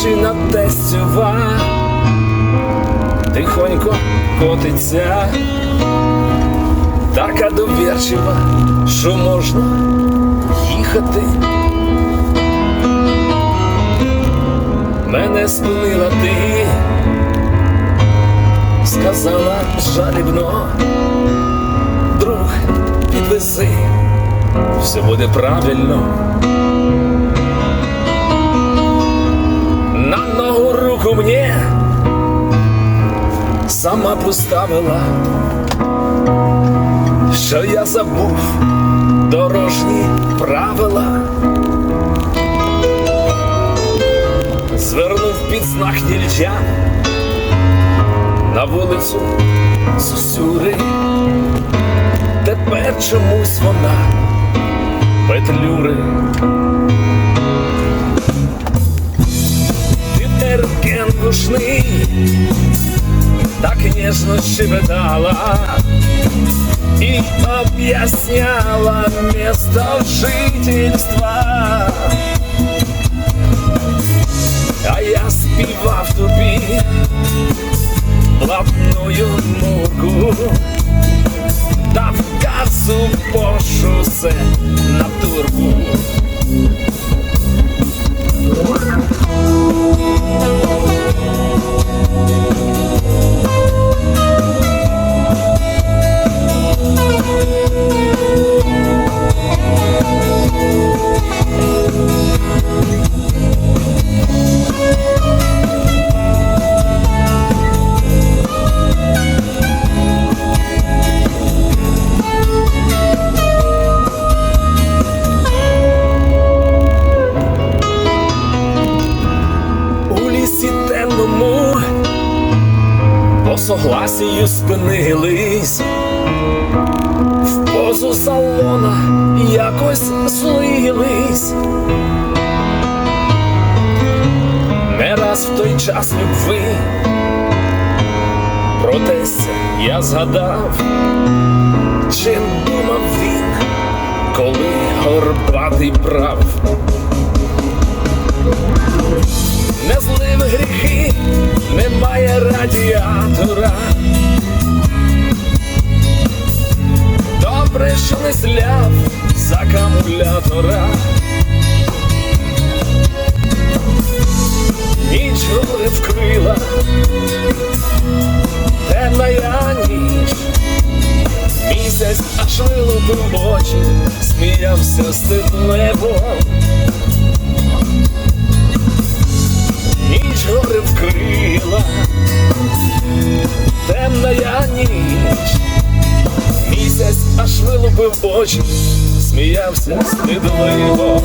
машина тестюва. Тихонько котиться, така довірчива, що можна їхати. Мене спинила ти, сказала жалібно, друг, підвези, все буде правильно. Руку мне сама поставила, що я забув дорожні правила. Звернув під знак нільча на вулицю Сусюри. Тепер чомусь вона петлюри. Тепер душний так ніжно щебетала і об'ясняла место жительства. А я співав тобі блатную муку, дав газу по шосе на турбу. Согласію спинились, в позу салона якось злились. Не раз в той час любви про тестя я згадав, чим думав він, коли горбатий прав. не злив гріхи, немає радіатора. З акумулятора. Ніч гори вкрила, темна я ніч, місяць аж вилупив очі, сміявся стидливо. ніч лупив очі, сміявся стидливо.